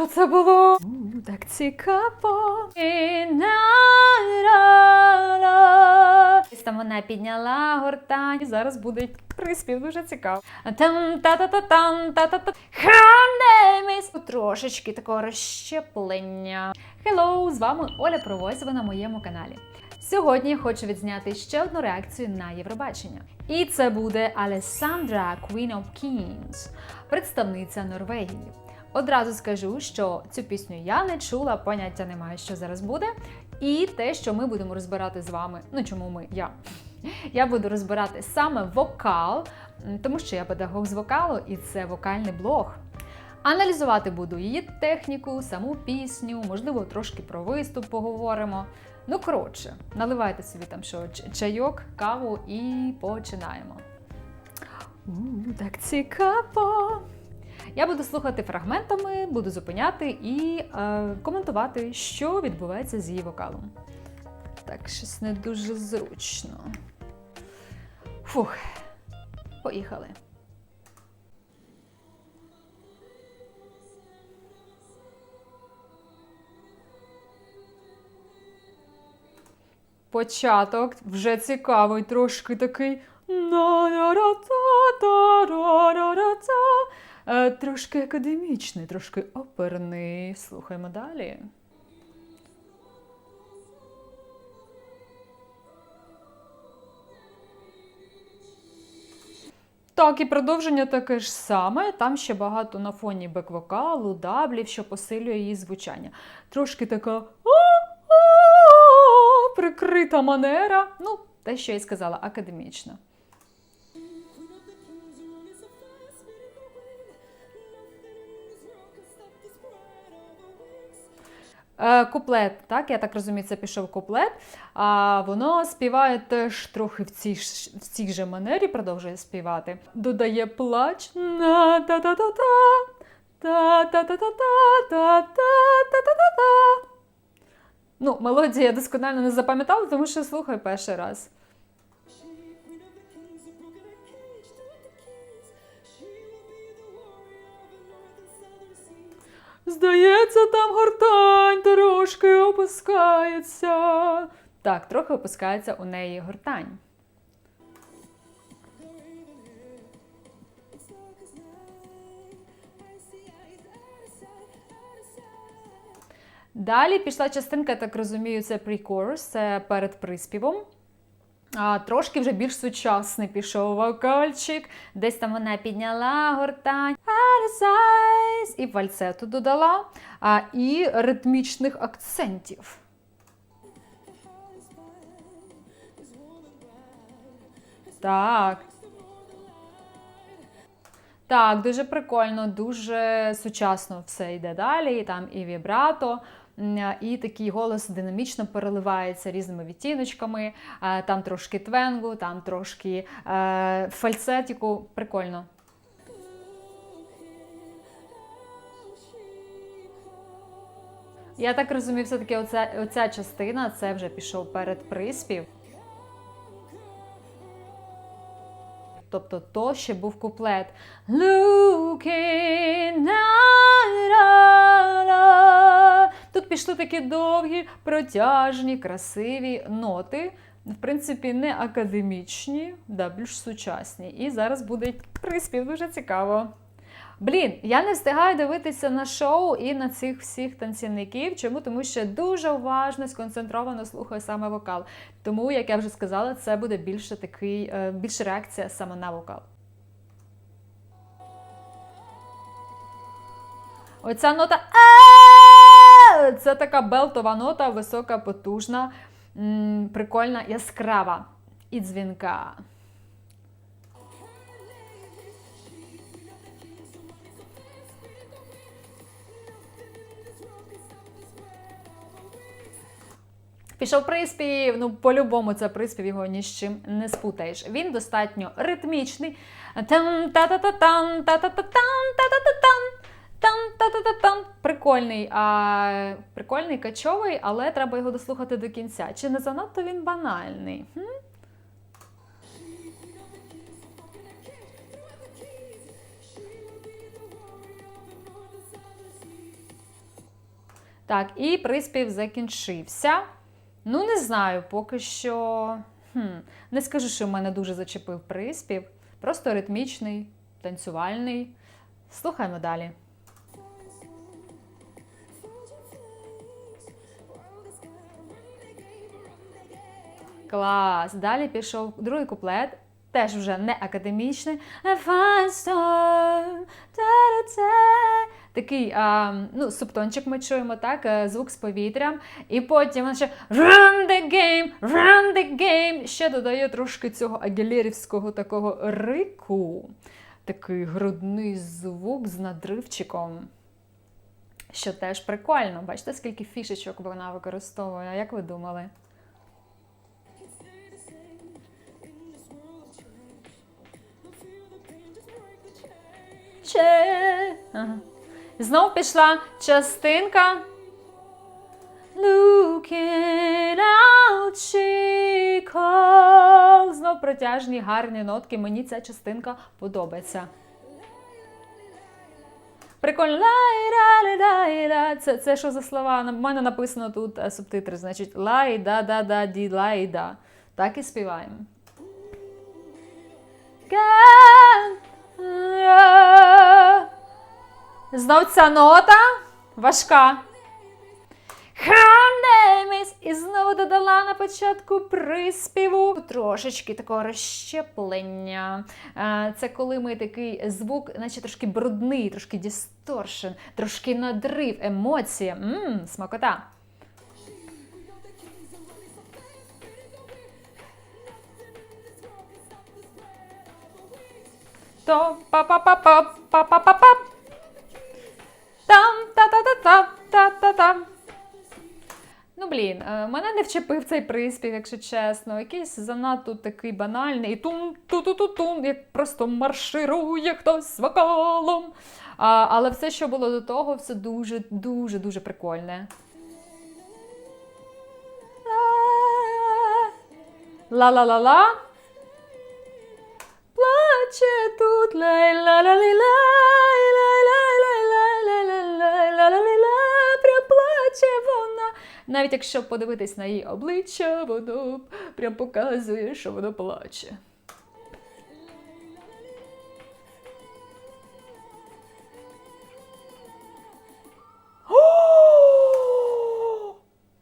Що це було? Так цікаво. Там вона підняла гортань. І зараз буде приспів дуже цікаво. Там та та та там та та та Хранеміс. Трошечки такого розщеплення. Hello, з вами Оля Провось, на моєму каналі. Сьогодні я хочу відзняти ще одну реакцію на Євробачення. І це буде Алесандра Queen of Kings, представниця Норвегії. Одразу скажу, що цю пісню я не чула, поняття немає, що зараз буде. І те, що ми будемо розбирати з вами. Ну чому ми? Я. Я буду розбирати саме вокал, тому що я педагог з вокалу, і це вокальний блог. Аналізувати буду її техніку, саму пісню, можливо, трошки про виступ поговоримо. Ну, коротше, наливайте собі там що, чайок, каву і починаємо. У, так цікаво. Я буду слухати фрагментами, буду зупиняти і е, коментувати, що відбувається з її вокалом. Так, щось не дуже зручно. Фух, поїхали. Початок вже цікавий, трошки такий. Е, Трошки академічний, трошки оперний. Слухаємо далі. Так, і продовження таке ж саме. Там ще багато на фоні бек-вокалу, даблів, що посилює її звучання. Трошки така прикрита манера. Ну, те, що я й сказала, академічна. Куплет, так, я так розумію, це пішов куплет. А воно співає теж трохи в цій, в цій же манері, продовжує співати. Додає плач на та та та та та та та та та та та та Ну, мелодію я досконально не запам'ятала, тому що слухаю перший раз. Здається, там гортань трошки опускається. Так, трохи опускається у неї гортань. Далі пішла частинка, так розумію, це pre-chorus, це перед приспівом. А, трошки вже більш сучасний пішов вокальчик. Десь там вона підняла гортань, і фальцету додала, а, і ритмічних акцентів. Так. Так, дуже прикольно, дуже сучасно все йде далі. І там і вібрато, і такий голос динамічно переливається різними відтіночками. Е, Там трошки твенгу, там трошки е, фальцетіку. Прикольно. Я так розумію, все-таки оця, оця частина це вже пішов перед приспів. Тобто то ще був куплет. Looking Тут пішли такі довгі, протяжні, красиві ноти. В принципі, не академічні, да, більш сучасні. І зараз буде приспів, дуже цікаво. Блін, я не встигаю дивитися на шоу і на цих всіх танцівників. Чому? Тому що дуже уважно, сконцентровано слухаю саме вокал. Тому, як я вже сказала, це буде більше такий, е, більше реакція саме на вокал. Оця нота це така белтова нота, висока, потужна, прикольна, яскрава і дзвінка. Пішов приспів. Ну, по-любому, це приспів його ні з чим не спутаєш. Він достатньо ритмічний. Там та та та там та та та там та та та там там та та та там Прикольний, а прикольний, качовий, але треба його дослухати до кінця. Чи не занадто він банальний? Хм? Так, і приспів закінчився. Ну, не знаю, поки що. Хм, не скажу, що мене дуже зачепив приспів. Просто ритмічний, танцювальний. Слухаємо далі. Клас. Далі пішов другий куплет, теж вже не академічний. Такий а, ну, субтончик ми чуємо, так, е, звук з повітрям. І потім ще run the game, run the game. Ще додає трошки цього агілєрівського такого рику. Такий грудний звук з надривчиком. Що теж прикольно. Бачите, скільки фішечок вона використовує. А як ви думали? Ага. Знов пішла частинка. Looking out, she calls. Знов протяжні гарні нотки. Мені ця частинка подобається. Прикольно. Лай-ла-лай-ла-ла. Це, це що за слова? На мене написано тут е, субтитри, значить лай да да да ді лай да. Так і співаємо. Га- Знов ця нота важка. Name і знову додала на початку приспіву трошечки такого розщеплення. Е, Це коли ми такий звук, наче трошки брудний, трошки дісторшн, трошки надрив, емоції. Мм, смакота. То па па па па па па па па там та та та та та та та Ну, блін, е, мене не вчепив цей приспів, якщо чесно. Якийсь занадто такий банальний. тун ту ту ту тун як просто марширує хтось з вокалом. А, але все, що було до того, все дуже, дуже, прикольне. Ла-ла-ла-ла. Плаче тут лай ла ла лі вона. Навіть якщо подивитись на її обличчя, воно прям показує, що воно плаче.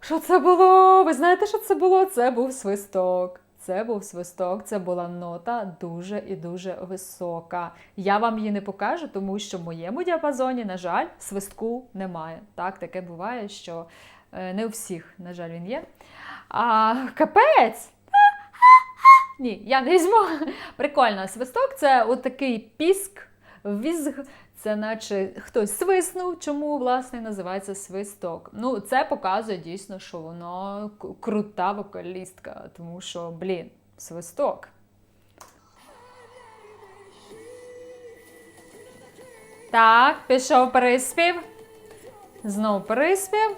Що це було? Ви знаєте, що це було? Це був свисток. Це був свисток, це була нота дуже і дуже висока. Я вам її не покажу, тому що в моєму діапазоні, на жаль, свистку немає. Так, таке буває, що е, не у всіх, на жаль, він є. А капець! Ні, я не візьму. Прикольно, свисток це отакий піск, візг. Це наче хтось свиснув, чому власне називається свисток. Ну, це показує дійсно, що воно крута вокалістка, тому що, блін, свисток. Так, пішов приспів. Знову приспів.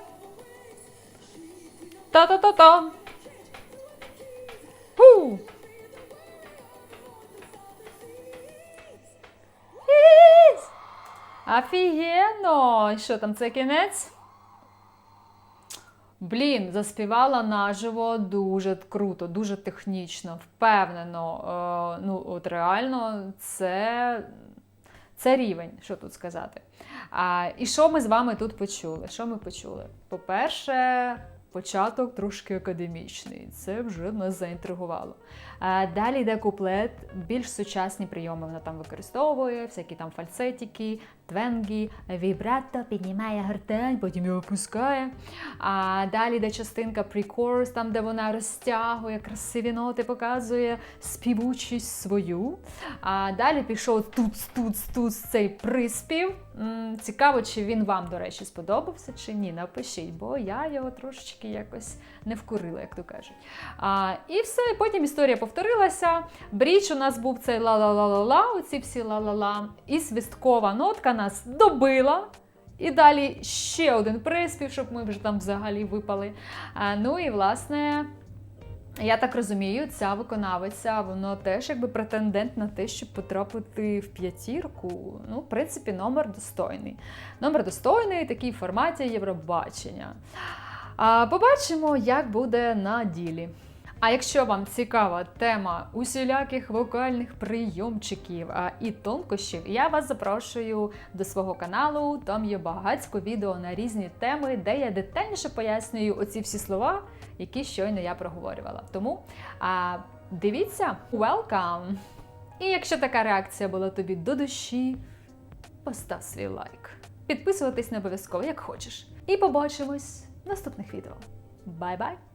Та-та-та-та. Офігенно! І Що там, це кінець? Блін, заспівала наживо дуже круто, дуже технічно, впевнено. Е, ну, от реально, це, це рівень, що тут сказати. А, і що ми з вами тут почули? Що ми почули? По-перше, початок трошки академічний. Це вже нас заінтригувало. А, далі йде куплет, більш сучасні прийоми вона там використовує, всякі там фальцетики, твенгі, вібрато піднімає гортань, потім його опускає. А далі йде частинка pre-chorus, там де вона розтягує, красиві ноти показує, співучість свою. А далі пішов тут, тут, тут цей приспів. Цікаво, чи він вам, до речі, сподобався чи ні. Напишіть, бо я його трошечки якось не вкурила, як то кажуть. А, і все, потім історія повторилася. Бріч у нас був цей ла-ла-ла-ла-ла, оці всі ла-ла-ла. І свисткова нотка нас добила. І далі ще один приспів, щоб ми вже там взагалі випали. Ну і власне. Я так розумію, ця виконавиця, воно теж якби претендент на те, щоб потрапити в п'ятірку. Ну, в принципі, номер достойний. Номер достойний, такий в форматі Євробачення. А побачимо, як буде на ділі. А якщо вам цікава тема усіляких вокальних прийомчиків а, і тонкощів, я вас запрошую до свого каналу. Там є багатько відео на різні теми, де я детальніше пояснюю оці всі слова, які щойно я проговорювала. Тому а, дивіться, welcome! І якщо така реакція була тобі до душі, постав свій лайк. Підписуватись не обов'язково, як хочеш. І побачимось в наступних відео. Бай-бай!